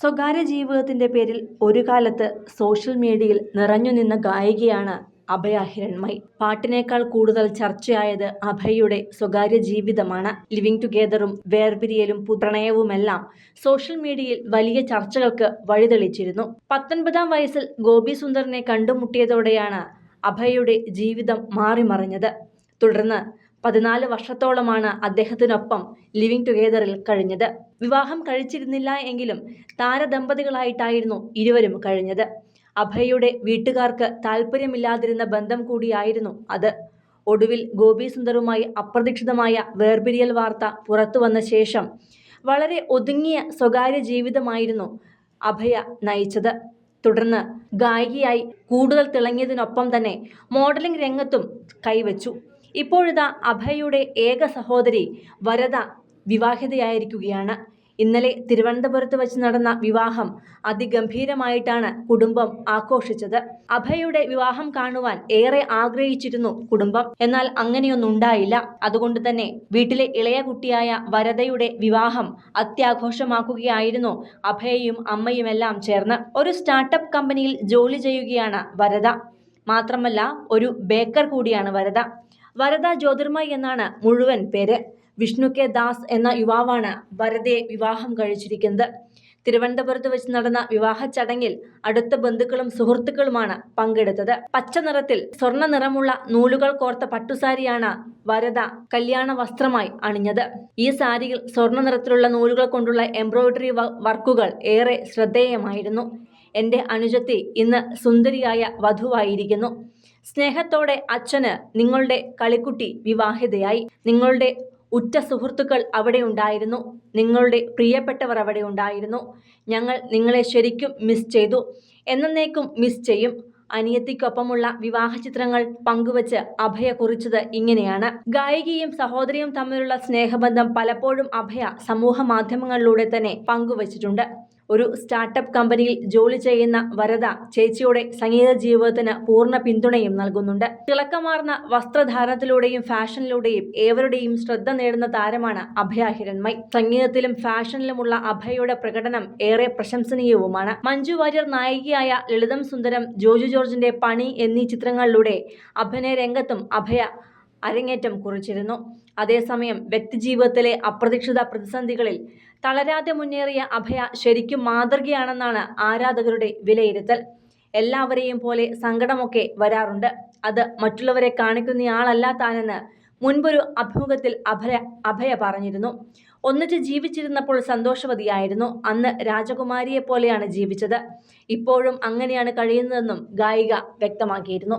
സ്വകാര്യ ജീവിതത്തിന്റെ പേരിൽ ഒരു കാലത്ത് സോഷ്യൽ മീഡിയയിൽ നിറഞ്ഞു നിന്ന ഗായികയാണ് അഭയ ഹിരൺമൈ. പാട്ടിനേക്കാൾ കൂടുതൽ ചർച്ചയായത് അഭയയുടെ സ്വകാര്യ ജീവിതമാണ്. ലിവിംഗ് ടുഗെദറും വേർപിരിയലും പ്രണയവുമെല്ലാം സോഷ്യൽ മീഡിയയിൽ വലിയ ചർച്ചകൾക്ക് വഴിതെളിച്ചിരുന്നു. പത്തൊൻപതാം വയസ്സിൽ ഗോപി സുന്ദറിനെ കണ്ടുമുട്ടിയതോടെയാണ് അഭയയുടെ ജീവിതം മാറിമറിഞ്ഞത്. തുടർന്ന് പതിനാല് വർഷത്തോളമാണ് അദ്ദേഹത്തിനൊപ്പം ലിവിംഗ് ടുഗേദറിൽ കഴിഞ്ഞത്. വിവാഹം കഴിച്ചിരുന്നില്ല എങ്കിലും താരദമ്പതികളായിട്ടായിരുന്നു ഇരുവരും കഴിഞ്ഞത്. അഭയയുടെ വീട്ടുകാർക്ക് താല്പര്യമില്ലാതിരുന്ന ബന്ധം കൂടിയായിരുന്നു അത്. ഒടുവിൽ ഗോപി സുന്ദറുമായി അപ്രതീക്ഷിതമായ വേർപിരിയൽ വാർത്ത പുറത്തു വന്ന ശേഷം വളരെ ഒതുങ്ങിയ സ്വകാര്യ ജീവിതമായിരുന്നു അഭയ നയിച്ചത്. തുടർന്ന് ഗായികയായി കൂടുതൽ തിളങ്ങിയതിനൊപ്പം തന്നെ മോഡലിംഗ് രംഗത്തും കൈവച്ചു. ഇപ്പോഴിതാ അഭയയുടെ ഏക സഹോദരി വരദ വിവാഹിതയായിരിക്കുകയാണ്. ഇന്നലെ തിരുവനന്തപുരത്ത് വെച്ച് നടന്ന വിവാഹം അതിഗംഭീരമായിട്ടാണ് കുടുംബം ആഘോഷിച്ചത്. അഭയയുടെ വിവാഹം കാണുവാൻ ഏറെ ആഗ്രഹിച്ചിരുന്നു കുടുംബം. എന്നാൽ അങ്ങനെയൊന്നും ഉണ്ടായില്ല. അതുകൊണ്ട് തന്നെ വീട്ടിലെ ഇളയ കുട്ടിയായ വരദയുടെ വിവാഹം അത്യാഘോഷമാക്കുകയായിരുന്നു അഭയയും അമ്മയുമെല്ലാം ചേർന്ന്. ഒരു സ്റ്റാർട്ടപ്പ് കമ്പനിയിൽ ജോലി ചെയ്യുകയാണ് വരദ. മാത്രമല്ല ഒരു ബേക്കർ കൂടിയാണ് വരദ. വരദ ജ്യോതിർമയ് എന്നാണ് മുഴുവൻ പേര്. വിഷ്ണു കെ ദാസ് എന്ന യുവാവാണ് വരദയെ വിവാഹം കഴിച്ചിരിക്കുന്നത്. തിരുവനന്തപുരത്ത് വെച്ച് നടന്ന വിവാഹ ചടങ്ങിൽ അടുത്ത ബന്ധുക്കളും സുഹൃത്തുക്കളുമാണ് പങ്കെടുത്തത്. പച്ച നിറത്തിൽ സ്വർണ നിറമുള്ള നൂലുകൾ കോർത്ത പട്ടുസാരിയാണ് വരദ കല്യാണ വസ്ത്രമായി അണിഞ്ഞത്. ഈ സാരിയിൽ സ്വർണ നിറത്തിലുള്ള നൂലുകൾ കൊണ്ടുള്ള എംബ്രോയിഡറി വർക്കുകൾ ഏറെ ശ്രദ്ധേയമായിരുന്നു. എന്റെ അനുജത്തി ഇന്ന് സുന്ദരിയായ വധുവായിരിക്കുന്നു. സ്നേഹത്തോടെ അച്ഛന് നിങ്ങളുടെ കളിക്കുട്ടി വിവാഹിതയായി. നിങ്ങളുടെ ഉറ്റ സുഹൃത്തുക്കൾ അവിടെ ഉണ്ടായിരുന്നു. നിങ്ങളുടെ പ്രിയപ്പെട്ടവർ അവിടെ ഉണ്ടായിരുന്നു. ഞങ്ങൾ നിങ്ങളെ ശരിക്കും മിസ് ചെയ്തു. എന്നേക്കും മിസ് ചെയ്യും. അനിയത്തിക്കൊപ്പമുള്ള വിവാഹ ചിത്രങ്ങൾ പങ്കുവച്ച് അഭയ കുറിച്ചത് ഇങ്ങനെയാണ്. ഗായികയും സഹോദരിയും തമ്മിലുള്ള സ്നേഹബന്ധം പലപ്പോഴും അഭയ സമൂഹ മാധ്യമങ്ങളിലൂടെ തന്നെ പങ്കുവച്ചിട്ടുണ്ട്. ഒരു സ്റ്റാർട്ടപ്പ് കമ്പനിയിൽ ജോലി ചെയ്യുന്ന വരദ ചേച്ചിയുടെ സംഗീത ജീവിതത്തിന് പൂർണ പിന്തുണയും നൽകുന്നുണ്ട്. തിളക്കമാർന്ന വസ്ത്രധാരണത്തിലൂടെയും ഫാഷനിലൂടെയും ഏവരുടെയും ശ്രദ്ധ നേടുന്ന താരമാണ് അഭയ സംഗീതത്തിലും ഫാഷനിലുമുള്ള അഭയയുടെ പ്രകടനം ഏറെ പ്രശംസനീയവുമാണ്. മഞ്ജു വാര്യർ നായികയായ ലളിതം സുന്ദരം ജോജു ജോർജിന്റെ പണി എന്നീ ചിത്രങ്ങളിലൂടെ അഭിനയ രംഗത്തും അഭയ അരങ്ങേറ്റം കുറിച്ചിരുന്നു. അതേസമയം വ്യക്തിജീവിതത്തിലെ അപ്രതീക്ഷിത പ്രതിസന്ധികളിൽ തളരാതെ മുന്നേറിയ അഭയ ശരിക്കും മാതൃകയാണെന്നാണ് ആരാധകരുടെ വിലയിരുത്തൽ. എല്ലാവരെയും പോലെ സങ്കടമൊക്കെ വരാറുണ്ട്. അത് മറ്റുള്ളവരെ കാണിക്കുന്നയാളല്ല താനെന്ന് മുൻപൊരു അഭിമുഖത്തിൽ അഭയ അഭയ പറഞ്ഞിരുന്നു. ഒന്നിച്ച് ജീവിച്ചിരുന്നപ്പോൾ സന്തോഷവതിയായിരുന്നു. അന്ന് രാജകുമാരിയെ പോലെയാണ് ജീവിച്ചത്. ഇപ്പോഴും അങ്ങനെയാണ് കഴിയുന്നതെന്നും ഗായിക വ്യക്തമാക്കിയിരുന്നു.